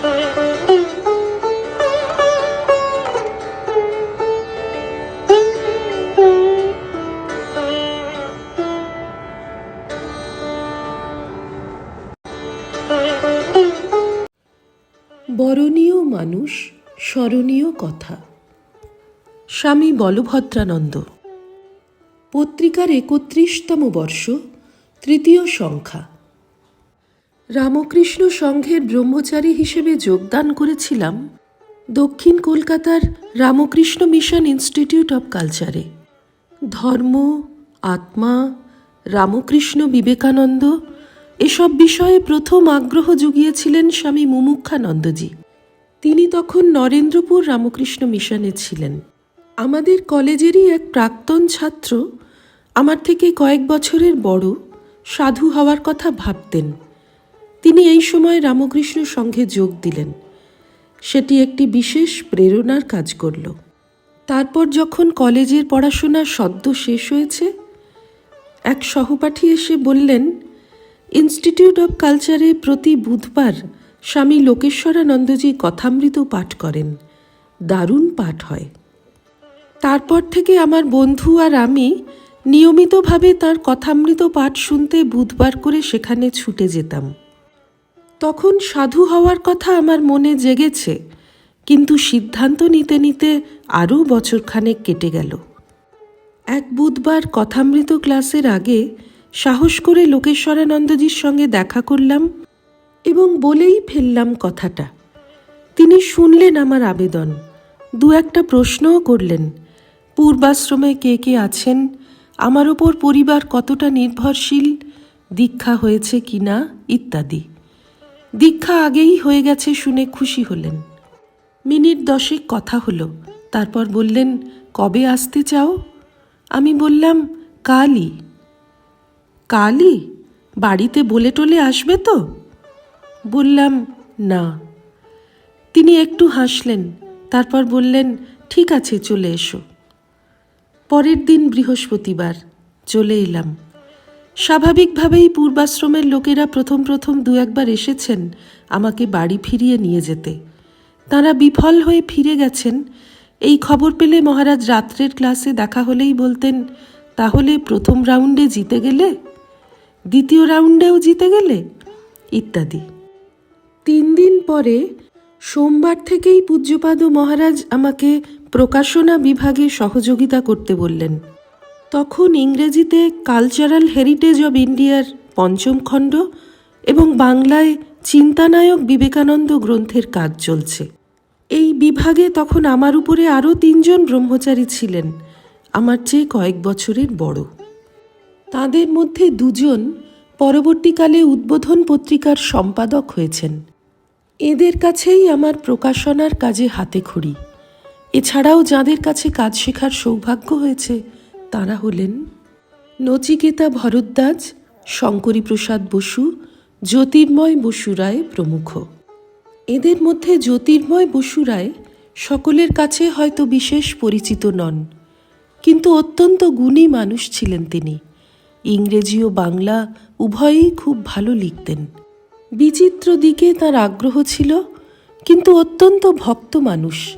বরণীয় মানুষ স্মরণীয় কথা। স্বামী বলভদ্রানন্দ। পত্রিকার একত্রিশতম বর্ষ তৃতীয় সংখ্যা। রামকৃষ্ণ সংঘের ব্রহ্মচারী হিসেবে যোগদান করেছিলাম দক্ষিণ কলকাতার রামকৃষ্ণ মিশন ইনস্টিটিউট অব কালচারে। ধর্ম, আত্মা, রামকৃষ্ণ বিবেকানন্দ এসব বিষয়ে প্রথম আগ্রহ জুগিয়েছিলেন স্বামী মুমুক্ষানন্দজি। তিনি তখন নরেন্দ্রপুর রামকৃষ্ণ মিশনে ছিলেন। আমাদের কলেজেরই এক প্রাক্তন ছাত্র আমার থেকে কয়েক বছরের বড়, সাধু হওয়ার কথা ভাবতেন। তিনি এই সময় রামকৃষ্ণ সংঘে যোগ দিলেন। সেটি একটি বিশেষ প্রেরণার কাজ করল। তারপর যখন কলেজের পড়াশোনা সদ্য শেষ হয়েছে, এক সহপাঠী এসে বললেন, ইনস্টিটিউট অব কালচারে প্রতি বুধবার স্বামী লোকেশ্বরানন্দজি কথামৃত পাঠ করেন। দারুণ পাঠ হয়। তারপর থেকে আমার বন্ধু আর আমি নিয়মিতভাবে তার কথামৃত পাঠ শুনতে বুধবার করে সেখানে ছুটে যেতাম। তখন সাধু হওয়ার কথা আমার মনে জেগেছে, কিন্তু সিদ্ধান্ত নিতে নিতে আরও বছরখানেক কেটে গেল। এক বুধবার কথামৃত ক্লাসের আগে সাহস করে লোকেশ্বরানন্দজির সঙ্গে দেখা করলাম এবং বলেই ফেললাম কথাটা। তিনি শুনলেন আমার আবেদন, দু একটা প্রশ্নও করলেন, পূর্বাশ্রমে কে কে আছেন, আমার ওপর পরিবার কতটা নির্ভরশীল, দীক্ষা হয়েছে কিনা, ইত্যাদি। দীক্ষা আগেই হয়ে গেছে শুনে খুশি হলেন। মিনিট দশেক কথা হলো, তারপর বললেন, কবে আসতে চাও? আমি বললাম, কালই। কালই? বাড়িতে বলে টলে আসবে তো? বললাম, না। তিনি একটু হাসলেন, তারপর বললেন, ঠিক আছে, চলে এসো। পরের দিন বৃহস্পতিবার, চলে এলাম। স্বাভাবিকভাবেই পূর্বাশ্রমের লোকেরা প্রথম প্রথম দু একবার এসেছেন আমাকে বাড়ি ফিরিয়ে নিয়ে যেতে। তারা বিফল হয়ে ফিরে গেছেন। এই খবর পেলে মহারাজ রাত্রের ক্লাসে দেখা হলেই বলতেন, তাহলে প্রথম রাউন্ডে জিতে গেলে? দ্বিতীয় রাউন্ডেও জিতে গেলে? ইত্যাদি। তিন দিন পরে সোমবার থেকেই পূজ্যপাদ মহারাজ আমাকে প্রকাশনা বিভাগে সহযোগিতা করতে বললেন। তখন ইংরেজিতে কালচারাল হেরিটেজ অব ইন্ডিয়ার পঞ্চম খণ্ড এবং বাংলায় চিন্তানায়ক বিবেকানন্দ গ্রন্থের কাজ চলছে। এই বিভাগে তখন আমার উপরে আরও তিনজন ব্রহ্মচারী ছিলেন, আমার চেয়ে কয়েক বছরের বড়। তাদের মধ্যে দুজন পরবর্তীকালে উদ্বোধন পত্রিকার সম্পাদক হয়েছেন। এদের কাছেই আমার প্রকাশনার কাজে হাতে খড়ি। এছাড়াও যাদের কাছে কাজ শেখার সৌভাগ্য হয়েছে তারা হলেন নচিকেতা ভরদ্বাজ শঙ্করী প্রসাদ বসু, জ্যোতির্ময় বসু রায় প্রমুখ। এদের মধ্যে জ্যোতির্ময় বসু রায় সকলের কাছে হয়তো বিশেষ পরিচিত নন, কিন্তু অত্যন্ত গুণী মানুষ ছিলেন তিনি। ইংরেজি ও বাংলা উভয়ই খুব ভালো লিখতেন। বিচিত্র দিকে তার আগ্রহ ছিল, কিন্তু অত্যন্ত ভক্ত মানুষ।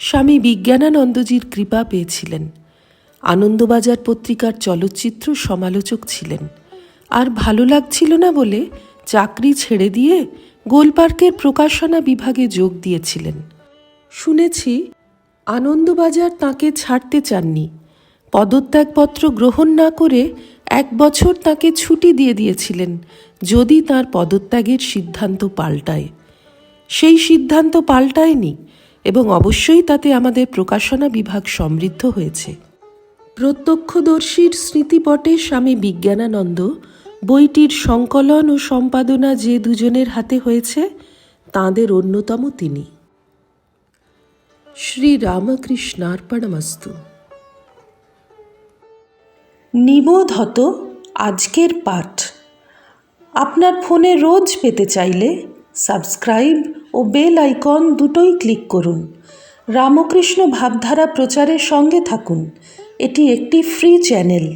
স্বামী বিজ্ঞানানন্দজির কৃপা পেয়েছিলেন। আনন্দবাজার পত্রিকার চলচ্চিত্র সমালোচক ছিলেন। আর ভালো লাগছিল না বলে চাকরি ছেড়ে দিয়ে গোলপার্কের প্রকাশনা বিভাগে যোগ দিয়েছিলেন। শুনেছি, আনন্দবাজার তাকে ছাড়তে চাননি। পদত্যাগপত্র গ্রহণ না করে এক বছর তাকে ছুটি দিয়ে দিয়েছিলেন যদি তার পদত্যাগের সিদ্ধান্ত পাল্টায়। সেই সিদ্ধান্ত পাল্টায়নি এবং অবশ্যই তাতে আমাদের প্রকাশনা বিভাগ সমৃদ্ধ হয়েছে। প্রত্যক্ষদর্শীর স্মৃতিপটে স্বামী বিজ্ঞানানন্দ, বইটির সংকলন ও সম্পাদনা যে দুজনের হাতে হয়েছে, তাঁদের অন্যতম তিনি। শ্রী রামকৃষ্ণার্পণমস্তু নিবোধ হত আজকের পাঠ। আপনার ফোনে রোজ পেতে চাইলে সাবস্ক্রাইব ও বেল আইকন দুটোই ক্লিক করুন। রামকৃষ্ণ ভাবধারা প্রচারের সঙ্গে থাকুন। এটি একটি ফ্রি চ্যানেল